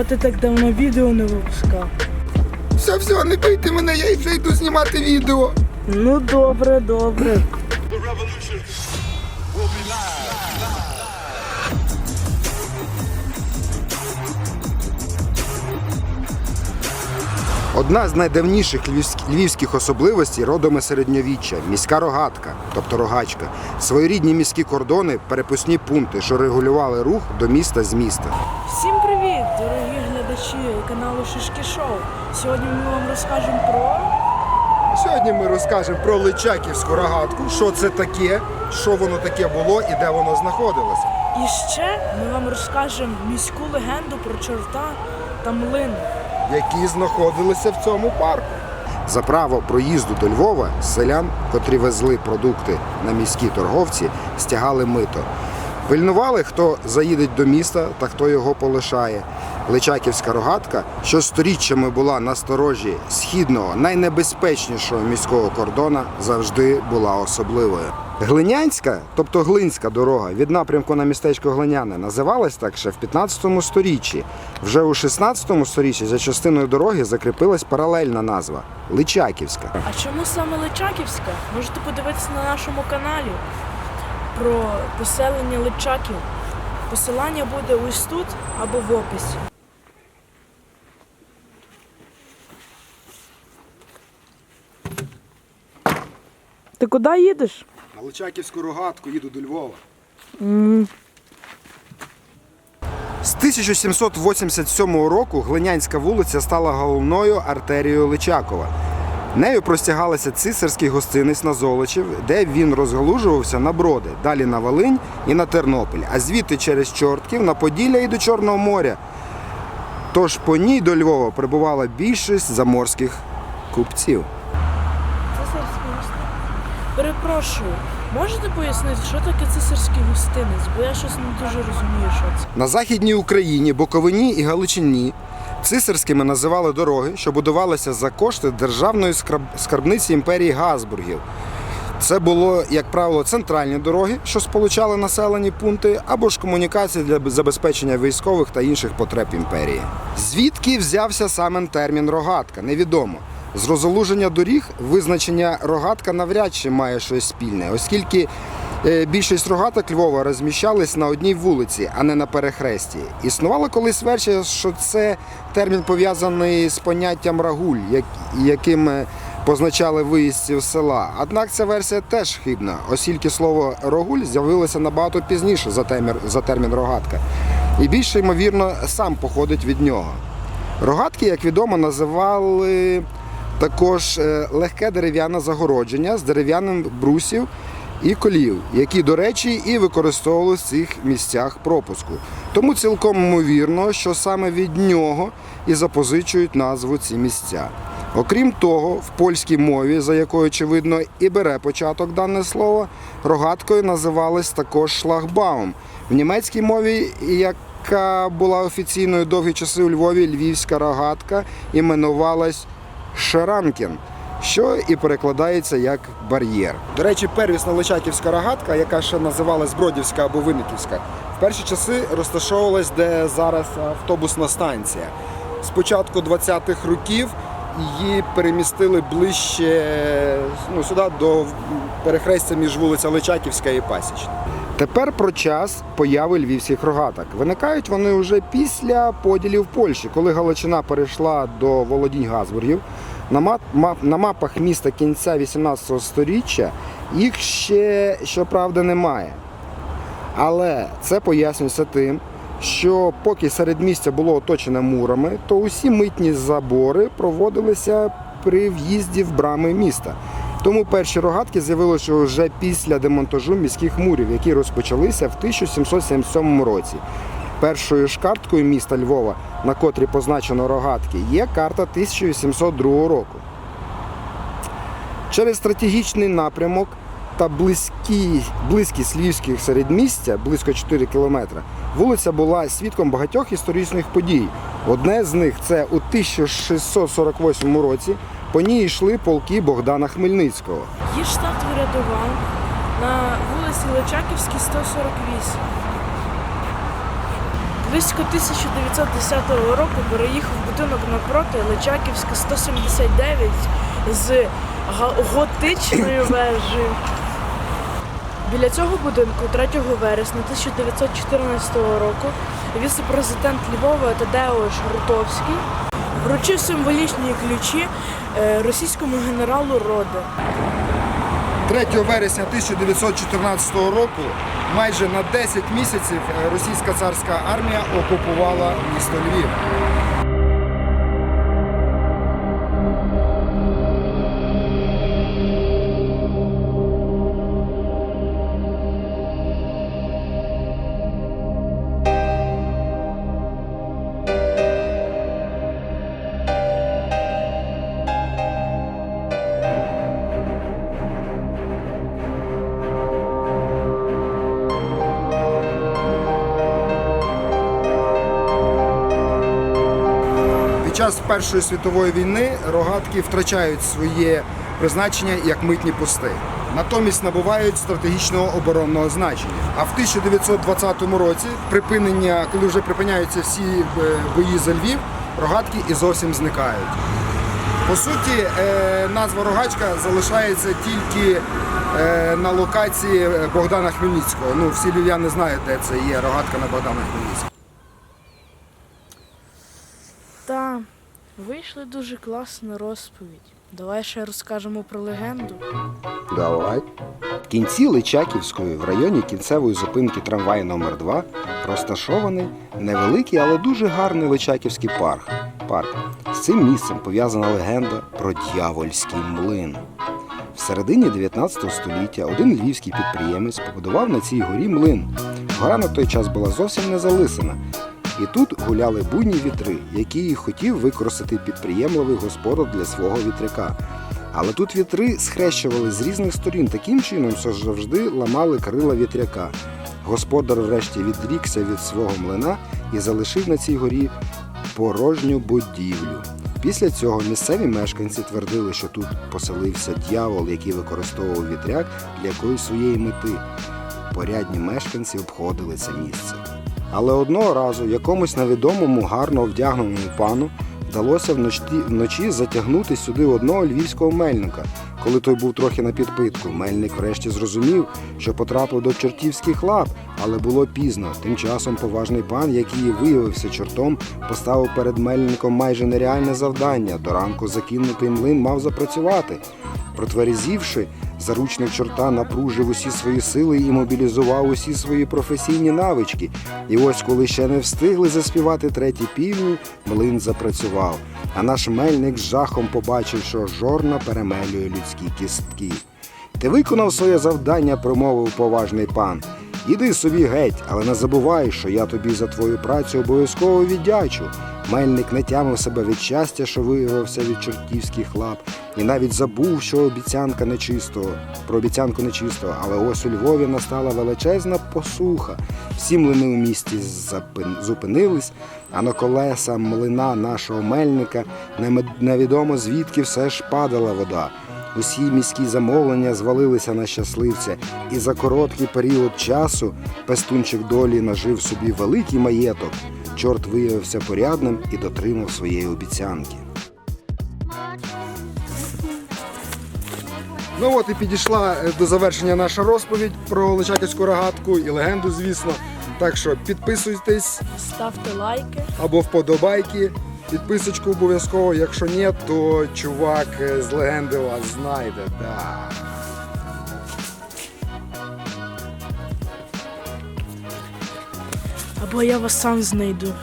Чого ти так давно відео не випускав? Все, все, не бийте мене, я вже йду знімати відео. Ну добре, добре. Одна з найдавніших львівських особливостей родом із середньовіччя міська рогатка, тобто рогачка. Своєрідні міські кордони, перепускні пункти, що регулювали рух до міста з міста. Всім привіт, дорогі глядачі каналу Шишки Шоу. Сьогодні ми вам розкажемо про Сьогодні ми розкажемо про Личаківську рогатку, що це таке, що воно таке було і де воно знаходилося. і ще ми вам розкажемо міську легенду про чорта та млин. які знаходилися в цьому парку. За право проїзду до Львова селян, котрі везли продукти на міські торговці, стягали мито. Пильнували, хто заїде до міста та хто його полишає. Личаківська рогатка, що сторіччями була на сторожі східного, найнебезпечнішого міського кордона, завжди була особливою. Глинянська, тобто Глинська дорога від напрямку на містечко Глиняне, називалась так ще в 15 сторіччі. Вже у 16 сторіччі за частиною дороги закріпилась паралельна назва Личаківська. А чому саме Личаківська? Можете подивитися на нашому каналі про поселення Личаків. Посилання буде ось тут або в описі. Ти куди їдеш? На Личаківську рогатку їду до Львова. З 1787 року Глинянська вулиця стала головною артерією Личакова. Нею простягалася цисарський гостинець на Золочів, де він розгалужувався на Броди, далі на Волинь і на Тернопіль, а звідти через Чортків на Поділля і до Чорного моря. Тож по ній до Львова прибувала більшість заморських купців. Цесарський гостинець. Перепрошую, можете пояснити, що таке цесарський гостинець? Бо я щось не дуже розумію, що це. На Західній Україні, Буковині і Галичині цисарськими називали дороги, що будувалися за кошти державної скарбниці імперії Газбургів. Це було, як правило, центральні дороги, що сполучали населені пункти, або ж комунікації для забезпечення військових та інших потреб імперії. Звідки взявся саме термін рогатка, невідомо. З розолуження доріг визначення рогатка навряд чи має щось спільне, оскільки більшість рогаток Львова розміщались на одній вулиці, а не на перехресті. Існувала колись версія, що це термін пов'язаний з поняттям рагуль, як- яким е, позначали виїздців села. Однак ця версія теж хибна, оскільки слово рогуль з'явилося набагато пізніше за термін, за термін рогатка. І більше ймовірно сам походить від нього. Рогатки, як відомо, називали також е, легке дерев'яне загородження з дерев'яним брусів і колів, які, до речі, і використовували в цих місцях пропуску. Тому цілком ймовірно, що саме від нього і запозичують назву ці місця. Окрім того, в польській мові, за якою, очевидно, і бере початок дане слово, рогаткою називалось також шлагбаум. В німецькій мові, яка була офіційною довгі часи у Львові, львівська рогатка іменувалась Шаранкін, що і перекладається як бар'єр. До речі, первісна Личаківська рогатка, яка ще називалась Бродівська або Винниківська, в перші часи розташовувалась, де зараз автобусна станція. З початку 20-х років її перемістили ближче ну, сюди до перехрестя між вулиця Личаківська і Пасічна. Тепер про час появи львівських рогаток. Виникають вони вже після поділів Польщі, коли Галичина перейшла до володінь Газбургів. На, мап, мап- на мапах міста кінця 18 століття їх ще, щоправда, немає. Але це пояснюється тим, що поки середмістя було оточене мурами, то усі митні забори проводилися при в'їзді в брами міста. Тому перші рогатки з'явилися вже після демонтажу міських мурів, які розпочалися в 1777 році. Першою ж карткою міста Львова, на котрій позначено рогатки, є карта 1802 року. Через стратегічний напрямок та близькі, близькість львівських середмістя, близько 4 кілометри, вулиця була свідком багатьох історичних подій. Одне з них це у 1648 році по ній йшли полки Богдана Хмельницького. Її штат врядував на вулиці Личаківській, 148. Близько 1910 року переїхав будинок напроти Личаківська 179 з готичною вежею. Біля цього будинку 3 вересня 1914 року віце-президент Львова Тадеуш Рутовський вручив символічні ключі е, російському генералу Роде. 3 вересня 1914 року майже на 10 місяців е, російська царська армія окупувала місто Львів. Час Першої світової війни рогатки втрачають своє призначення як митні пости. Натомість набувають стратегічного оборонного значення. А в 1920 році припинення, коли вже припиняються всі е, бої за Львів, рогатки і зовсім зникають. По суті, е, назва рогачка залишається тільки е, на локації Богдана Хмельницького. Ну, всі львів'яни знають, де це є рогатка на Богдана Хмельницького. Та вийшли дуже класна розповідь. Давай ще розкажемо про легенду. Давай. В кінці Личаківської, в районі кінцевої зупинки трамваю номер 2 розташований невеликий, але дуже гарний Личаківський парк. парк. З цим місцем пов'язана легенда про дьявольський млин. В середині 19 століття один львівський підприємець побудував на цій горі млин. Гора на той час була зовсім не залисана. І тут гуляли буйні вітри, які і хотів використати підприємливий господар для свого вітряка. Але тут вітри схрещували з різних сторін таким чином, що завжди ламали крила вітряка. Господар врешті відрікся від свого млина і залишив на цій горі порожню будівлю. Після цього місцеві мешканці твердили, що тут поселився дьявол, який використовував вітряк для якоїсь своєї мети. Порядні мешканці обходили це місце. Але одного разу якомусь невідомому гарно вдягненому пану вдалося вночі, вночі затягнути сюди одного львівського мельника. Коли той був трохи на підпитку, мельник врешті зрозумів, що потрапив до чортівських лап, але було пізно. Тим часом поважний пан, який виявився чортом, поставив перед мельником майже нереальне завдання. До ранку закинутий млин мав запрацювати. Протверезівши, заручник чорта напружив усі свої сили і мобілізував усі свої професійні навички. І ось, коли ще не встигли заспівати треті півні, млин запрацював. А наш мельник з жахом побачив, що жорна перемелює людські кістки. Ти виконав своє завдання, промовив поважний пан. Іди собі геть, але не забувай, що я тобі за твою працю обов'язково віддячу. Мельник не тямив себе від щастя, що вирвався від чортівських лап, і навіть забув, що обіцянка нечистого, про обіцянку нечистого, але ось у Львові настала величезна посуха. Всі млини у місті зупинились, а на колеса млина нашого мельника невідомо звідки все ж падала вода. Усі міські замовлення звалилися на щасливця, і за короткий період часу пестунчик долі нажив собі великий маєток. Чорт виявився порядним і дотримав своєї обіцянки. Ну от і підійшла е, до завершення наша розповідь про Личаківську рогатку і легенду, звісно. Так що підписуйтесь Ставте лайки. або вподобайки. Підписочку обов'язково, якщо ні, то чувак е, з легенди вас знайде. Да. Або я вас сам знайду.